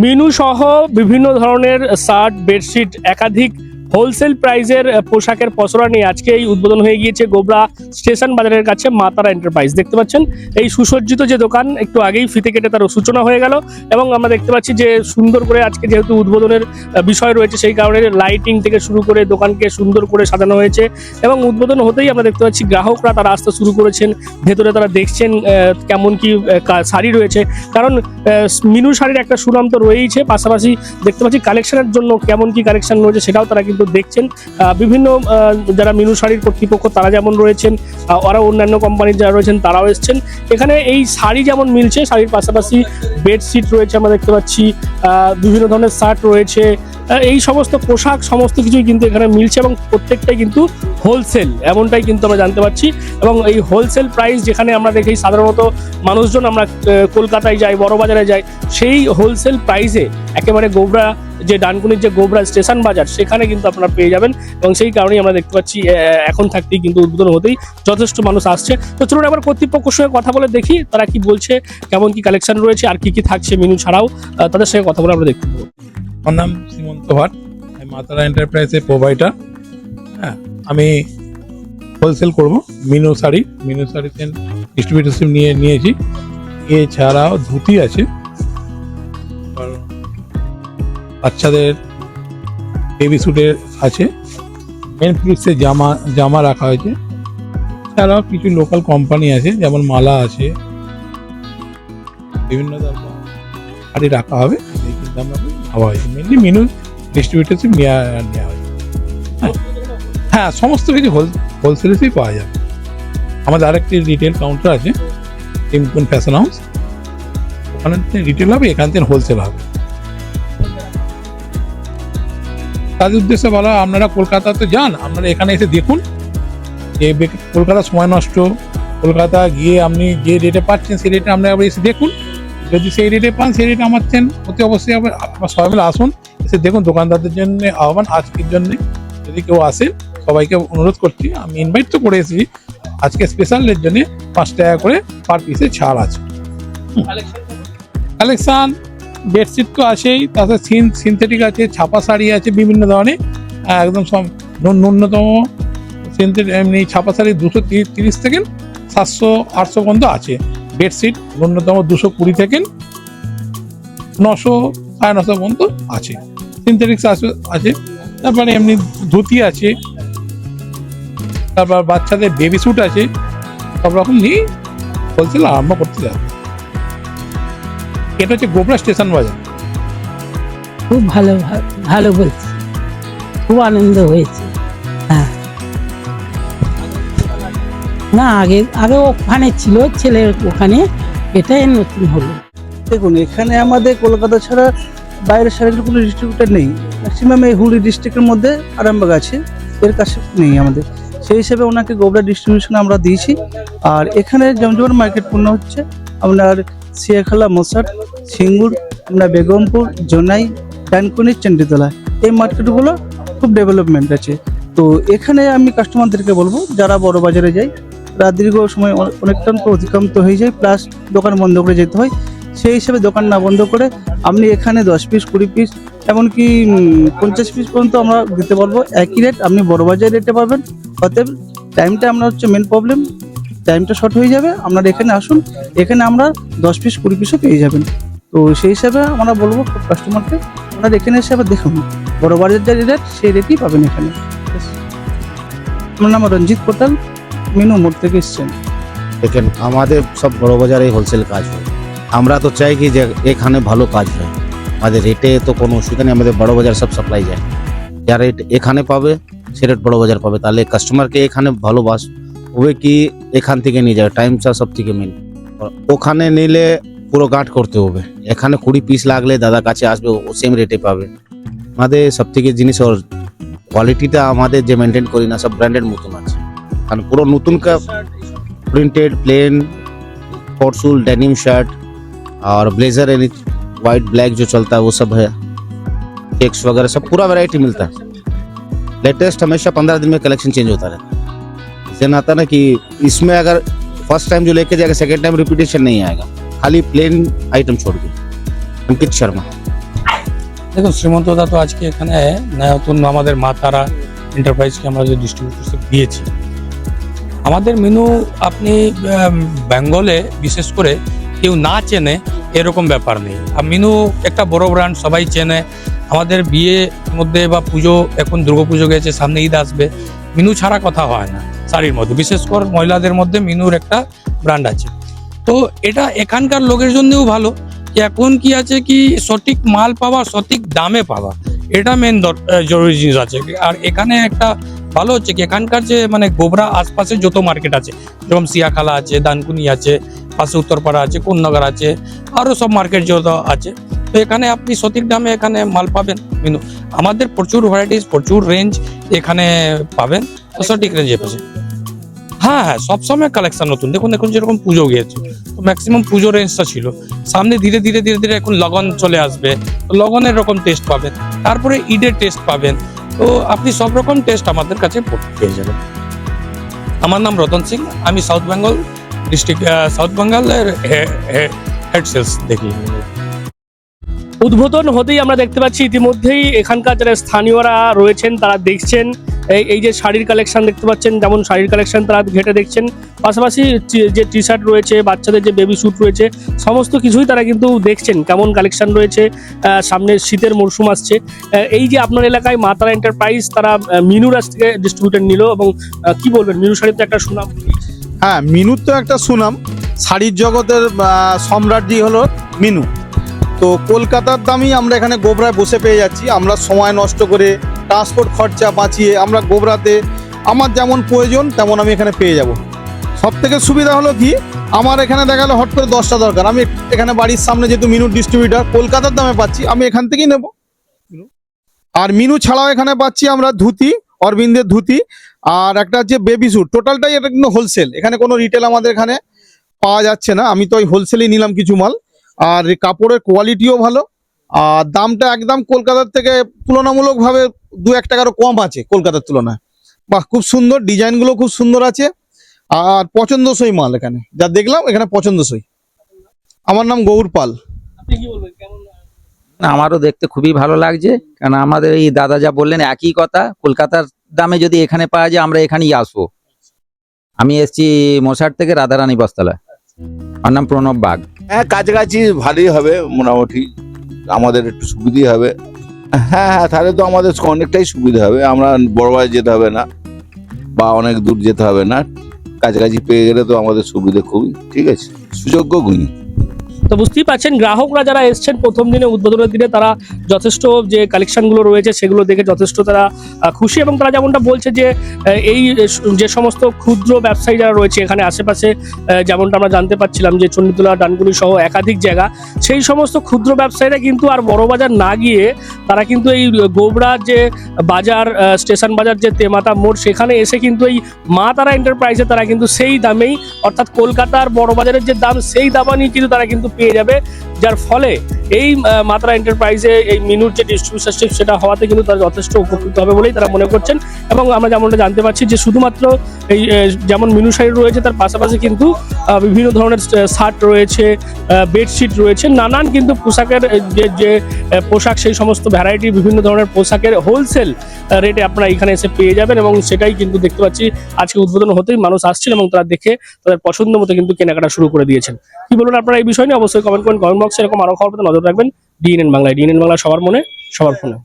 Menu সহ বিভিন্ন ধরনের শার্ট বেডশিট একাধিক হোলসেল প্রাইজের পোশাকের পসরা নিয়ে আজকে এই উদ্বোধন হয়ে গিয়েছে গোবরা স্টেশন বাজারের কাছে মাতারা এন্টারপ্রাইজ দেখতে পাচ্ছেন, এই সুসজ্জিত যে দোকান, একটু আগেই ফিতে কেটে তার সূচনা হয়ে গেল এবং আমরা দেখতে পাচ্ছি যে সুন্দর করে আজকে যেহেতু উদ্বোধনের বিষয় রয়েছে, সেই কারণে লাইটিং থেকে শুরু করে দোকানকে সুন্দর করে সাজানো হয়েছে এবং উদ্বোধন হতেই আমরা দেখতে পাচ্ছি গ্রাহকরা তারা আসতে শুরু করেছেন, ভেতরে তারা দেখছেন কেমন কি শাড়ি রয়েছে। কারণ মিনু শাড়ির একটা সুনাম তো রয়েইছে, পাশাপাশি দেখতে পাচ্ছি কালেকশনের জন্য কেমন কি কালেকশন রয়েছে সেটাও তারা কিন্তু দেখছেন আহ, বিভিন্ন যারা মিনু শাড়ির কর্তৃপক্ষ তারা যেমন রয়েছেন আহ, ওরা অন্যান্য কোম্পানির যারা রয়েছেন তারাও এসছেন। এখানে এই শাড়ি যেমন মিলছে শাড়ির পাশাপাশি বেডশিট রয়েছে আমরা দেখতে পাচ্ছি বিভিন্ন ধরনের শার্ট রয়েছে এই সমস্ত পোশাক সমস্ত কিছুই কিন্তু এখানে মিলছে এবং প্রত্যেকটাই কিন্তু হোলসেল এমনটাই কিন্তু আমরা জানতে পারছি। এবং এই হোলসেল প্রাইস যেখানে আমরা দেখি সাধারণত মানুষজন আমরা কলকাতায় যাই বড় বাজারে যাই সেই হোলসেল প্রাইসে একেবারে গোবরা যে ডানকুনির যে গোবরা স্টেশন বাজার, সেখানে কিন্তু আপনারা পেয়ে যাবেন। এবং সেই কারণেই আমরা দেখতে পাচ্ছি এখন থাকতেই কিন্তু উদ্বোধন হতেই যথেষ্ট মানুষ আসছে। তো চলুন একবার কর্তৃপক্ষের সঙ্গে কথা বলে দেখি, তারা কি বলছে, কেমন কি কালেকশন রয়েছে, আর কি কি থাকছে মেনু ছাড়াও তাদের সঙ্গে কথা বলে আমরা দেখতে পাবো। আমার নাম সীমন্ত ভাট, আমি মাতারা এন্টারপ্রাইজের প্রোভাইডার হ্যাঁ আমি হোলসেল করব মিনু শাড়ি মিনু শাড়িতে ডিস্ট্রিবিউটারশিপ নিয়ে নিয়েছি। এছাড়াও ধুতি আছে। বাচ্চাদের বেবি স্যুটের আছে। মেন পিসের জামা জামা রাখা হয়েছে। এছাড়াও কিছু লোকাল কোম্পানি আছে, যেমন মালা আছে। বিভিন্ন শাড়ি রাখা হবে, এই কিন্তু আমরা ভাবা হয়েছে। মেনলি মেনু ডিস্ট্রিবিউটারশিপ নেওয়া নেওয়া হয়েছে। হ্যাঁ। হ্যাঁ সমস্ত কিছু হোল হোলসেলেতেই পাওয়া যাবে। আমাদের আরেকটি রিটেল কাউন্টার আছে টিমকুন ফ্যাশন হাউস ওখানে রিটেল হবে, এখান থেকে হোলসেল হবে। তাদের উদ্দেশ্যে বলা আপনারা কলকাতা তো যান আপনারা এখানে এসে দেখুন। যে কলকাতা সময় নষ্ট। কলকাতা গিয়ে আপনি যে রেটে পাচ্ছেন সেই রেটে আপনারা আবার এসে দেখুন। যদি সেই রেটে পান সেই রেটে আমাচ্ছেন অতি অবশ্যই আবার আপনার সবাই মিলে আসুন এসে দেখুন দোকানদারদের জন্য আহ্বান আজকের জন্য। যদি কেউ আসে সবাইকে অনুরোধ করছি আমি ইনভাইট তো করে এসেছি। আজকে স্পেশালের জন্য পাঁচ টাকা করে পার পিসে ছাড় আছে। কালেকশন বেডশিট তো আছেই তাছাড়া সিন সিনথেটিক আছে, ছাপা শাড়ি আছে বিভিন্ন ধরনের একদম সব ন্যূনতম সিনথেটিক এমনি ছাপা শাড়ি দুশো তিরিশ থেকে সাতশো, আটশো পর্যন্ত আছে। বেডশিট ন্যূনতম দুশো কুড়ি থেকে নশো, সাড়ে নশো পর্যন্ত আছে। সিনথেটিক্স আছে আছে। তারপরে এমনি ধুতি আছে। তারপর বাচ্চাদের বেবি স্যুট আছে। সব রকম নিয়ে হোলসেল আরম্ভ করতে যাবে। এটা হচ্ছে গোবরা স্টেশন বাজার। খুব ভালো ভালো বলছি। খুব আনন্দ হয়েছে। হ্যাঁ। না আগে আগে ওখানে ছিল ছেলের ওখানে। এটাই নতুন হলো। দেখুন এখানে আমাদের কলকাতা ছাড়া বাইরের শাড়ির কোনো ডিস্ট্রিবিউটার নেই। ম্যাক্সিমাম এই হুগলি ডিস্ট্রিক্টের মধ্যে আরামবাগ আছে। এর কাছে নেই আমাদের। সেই হিসেবে ওনাকে গোবরা ডিস্ট্রিবিউশন আমরা দিয়েছি। আর এখানে যেমন যেমন মার্কেট পূর্ণ হচ্ছে। আপনার সিয়াখালা মশাট সিঙ্গুর, আমরা বেগমপুর, জোনাই, ডানকুনি, চণ্ডীতলা। এই মার্কেটগুলো খুব ডেভেলপমেন্ট আছে। তো এখানে আমি কাস্টমারদেরকে বলব, যারা বড় বাজারে যায় তারা দীর্ঘ সময় অনে- অনেকটা অতিক্রান্ত হয়ে যায় প্লাস দোকান বন্ধ করে যেতে হয়। সেই হিসেবে দোকান না বন্ধ করে আপনি এখানে দশ পিস কুড়ি পিস এমনকি পঞ্চাশ পিস পর্যন্ত আমরা দিতে পারব। একই রেট আপনি বড় বাজারে রেটে পাবেন। অতএব টাইমটা আপনার হচ্ছে মেন প্রবলেম টাইমটা শর্ট হয়ে যাবে। আপনারা এখানে আসুন। এখানে আমরা দশ পিস কুড়ি পিসও পেয়ে যাবেন। তো সেই হিসাবে আমরা বলব কাস্টমারকে আপনারা এখানে এসে আবার দেখুন। বড় বাজার যে রেট সেই রেটই পাবেন এখানে। আমার নাম রঞ্জিত কোটাল মিনু মোড় থেকে এসছেন। দেখেন, আমাদের সব বড় বাজারে হোলসেল কাজ হয়। আমরা তো চাই কি যে এখানে ভালো কাজ হয়। আমাদের রেটে তো কোনো অসুবিধা নেই, আমাদের বড় বাজার সব সাপ্লাই যায়। যা রেট এখানে পাবে, সে রেট বড় বাজার পাবে। তাহলে কাস্টমারকে এখানে ভালোবাস। হবে কি এখান থেকে নিয়ে যাবে টাইমটা সব থেকে মেন ওখানে নিলে পুরো গাঁট করতে হবে এখানে কুড়ি পিস লাগলে দাদা কাছে আসবে ও সেম রেটে পাবে আমাদের সব থেকে জিনিস ওর কোয়ালিটিটা আমাদের যে মেনটেন করি না সব ব্র্যান্ডেড মতন আছে কারণ পুরো নতুন কা- प्रिंटेड प्लेन फोर्सूल डेनिम शर्ट और ब्लेजर एनी वाइट ब्लैक जो चलता है वो सब है चेक्स वगैरह सब पूरा वैरायटी मिलता है लेटेस्ट हमेशा पंद्रह दिन में कलेक्शन चेंज होता रहता है इससे ना आता ना कि इसमें अगर फर्स्ट टाइम जो लेके जाएगा सेकेंड टाइम रिपीटेशन नहीं आएगा खाली प्लेन आइटम छोड़ के अंकित शर्मा দেখুন শ্রীমন্তদা তো আজকে এখানে নতুন আমাদের মা তারা এন্টারপ্রাইজকে আমরা যে ডিস্ট্রিবিউটরশিপ দিয়েছি আমাদের মেনু আপনি আম, বেঙ্গলে বিশেষ করে কেউ না চেনে এরকম ব্যাপার নেই আর মেনু একটা বড় ব্র্যান্ড সবাই চেনে আমাদের বিয়ে মধ্যে বা পুজো এখন দুর্গা পুজো গেছে সামনে ঈদ আসবে মেনু ছাড়া কথা হয় না, শাড়ির মধ্যে। বিশেষ করে মহিলাদের মধ্যে মিনুর একটা ব্র্যান্ড আছে। তো এটা এখানকার লোকের জন্যও ভালো এখন কি আছে কি, সঠিক মাল পাওয়া, সঠিক দামে পাওয়া। এটা মেন জরুরি জিনিস আছে। আর এখানে একটা ভালো হচ্ছে কি, এখানকার যে মানে গোবরা আশপাশে যত মার্কেট আছে যেরকম সিয়াখালা আছে, দানকুনি আছে, পাশে উত্তরপাড়া আছে, কোন্নগর আছে আরও সব মার্কেট যত আছে তো এখানে আপনি সঠিক দামে এখানে মাল পাবেন। কিন্তু আমাদের প্রচুর ভ্যারাইটিস প্রচুর রেঞ্জ এখানে পাবেন। সঠিক রেঞ্জে পাচ্ছে হ্যাঁ হ্যাঁ সবসময় কালেকশন নতুন। দেখুন, এখন যেরকম পুজো গিয়েছে, তো ম্যাক্সিমাম পুজো রেঞ্জটা ছিল। সামনে ধীরে ধীরে ধীরে ধীরে এখন লগন চলে আসবে। তো লগনের রকম টেস্ট পাবেন। তারপরে ঈদের টেস্ট পাবেন। তো আপনি সব রকম টেস্ট আমাদের কাছে পেয়ে যাবেন। আমার নাম রতন সিং। আমি সাউথ বেঙ্গল ডিস্ট্রিক্ট সাউথ বেঙ্গলের হেড সেলস দেখি। উদ্বোধন হতেই আমরা দেখতে পাচ্ছি ইতিমধ্যেই এখানকার যারা স্থানীয়রা রয়েছেন তারা দেখছেন। এই এই যে শাড়ির কালেকশন দেখতে পাচ্ছেন যেমন শাড়ির কালেকশন তারা ঘেটে দেখছেন। পাশাপাশি যে টি শার্ট রয়েছে বাচ্চাদের যে বেবি স্যুট রয়েছে সমস্ত কিছুই তারা কিন্তু দেখছেন কেমন কালেকশন রয়েছে। সামনে শীতের মরশুম আসছে। এই যে আপনার এলাকায় মাতারা এন্টারপ্রাইজ তারা আহ, মিনুরাজ থেকে ডিস্ট্রিবিউটার নিল এবং কি বলবেন? মিনু শাড়ির তো একটা সুনাম। হ্যাঁ মিনুর তো একটা সুনাম। শাড়ির জগতের সম্রাটজি হলো মিনু। তো কলকাতার দামই আমরা এখানে গোবরায় বসে পেয়ে যাচ্ছি। আমরা সময় নষ্ট করে ট্রান্সপোর্ট খরচা বাঁচিয়ে আমরা গোবরাতে আমার যেমন প্রয়োজন তেমন আমি এখানে পেয়ে যাব। সব থেকে সুবিধা হলো কি? আমার এখানে দেখা গেলো হট করে দশটা দরকার। আমি এখানে বাড়ির সামনে যেহেতু মিনুর ডিস্ট্রিবিউটার কলকাতার দামে পাচ্ছি। আমি এখান থেকেই নেব। আর মিনু ছাড়াও এখানে পাচ্ছি আমরা ধুতি, অরবিন্দের ধুতি আর একটা হচ্ছে বেবি স্যুট টোটালটাই এটা কিন্তু হোলসেল এখানে কোনো রিটেল আমাদের এখানে পাওয়া যাচ্ছে না। আমি তো ওই হোলসেলেই নিলাম কিছু মাল। আর কাপড়ের কোয়ালিটিও ভালো। আর দামটা একদম কলকাতার থেকে তুলনামূলকভাবে দু এক টাকারও কম আছে কলকাতার তুলনায়। বাহ খুব সুন্দর ডিজাইনগুলো খুব সুন্দর আছে। আর পছন্দসই মাল এখানে। যা দেখলাম এখানে পছন্দসই। আমার নাম গৌর পাল। আপনি কি বলবেন? কেমন না, আমারও দেখতে খুবই ভালো লাগছে। কারণ আমাদের এই দাদা যা বললেন একই কথা। কলকাতার দামে যদি এখানে পাওয়া যায় আমরা এখানেই আসব। আমি এসেছি মশার থেকে রাধারানী বস্তালা আমার নাম প্রণব বাগ। হ্যাঁ কাছাকাছি ভালোই হবে, মোটামুটি। আমাদের একটু সুবিধেই হবে। হ্যাঁ হ্যাঁ তাহলে তো আমাদের অনেকটাই সুবিধা হবে। আমরা বড় বাজার যেতে হবে না, বা অনেক দূর যেতে হবে না। কাছাকাছি পেয়ে গেলে তো আমাদের সুবিধে খুবই। ঠিক আছে? সুযোগ্য গুণী। তো বুঝতেই পারছেন, গ্রাহকরা যারা এসছেন প্রথম দিনে, উদ্বোধনের দিনে, তারা যথেষ্ট যে কালেকশনগুলো রয়েছে, সেগুলো দেখে যথেষ্ট তারা খুশি এবং তারা যেমনটা বলছে যে এই যে সমস্ত ক্ষুদ্র ব্যবসায়ী যারা রয়েছে এখানে আশেপাশে যেমনটা আমরা জানতে পারছিলাম যে চণ্ডীতলা ডানগুলি সহ একাধিক জায়গা, সেই সমস্ত ক্ষুদ্র ব্যবসায়ীরা কিন্তু আর বড় বাজার না গিয়ে, তারা কিন্তু এই গোবরা যে বাজার স্টেশন বাজার যে তেমাতা মোড়, সেখানে এসে কিন্তু এই মা তারা এন্টারপ্রাইজে তারা কিন্তু সেই দামেই, অর্থাৎ কলকাতার বড় বাজারের যে দাম, সেই দামানই কিন্তু তারা কিন্তু পেয়ে যাবে। যার ফলে এই মাত্রা এন্টারপ্রাইজে এই মিনুর যে ডিস্ট্রিবিউশনশিপ সেটা হওয়াতে কিন্তু তারা যথেষ্ট উপকৃত হবে বলেই তারা মনে করছেন। এবং আমরা যেমনটা জানতে পারছি যে শুধুমাত্র এই যেমন মিনু শাড়ি রয়েছে, তার পাশাপাশি কিন্তু বিভিন্ন ধরনের শার্ট রয়েছে বেডশিট রয়েছে, নানান কিন্তু পোশাকের যে যে পোশাক সেই সমস্ত ভ্যারাইটি বিভিন্ন ধরনের পোশাকের হোলসেল রেটে আপনারা এখানে এসে পেয়ে যাবেন এবং সেটাই কিন্তু দেখতে পাচ্ছি আজকে উদ্বোধন হতেই মানুষ আসছেন এবং তারা দেখে তাদের পছন্দ মতো কিন্তু কেনাকাটা শুরু করে দিয়েছেন। কি বলুন আপনারা এই বিষয় নিয়ে? অবশ্যই কমেন্ট করুন কমেন্ট বক্সে এরকম আরও খবর পেতে নজর রাখবেন। ডিএনএন বাংলায় ডিএনএন বাংলা সবার মনে, সবার ফোনে।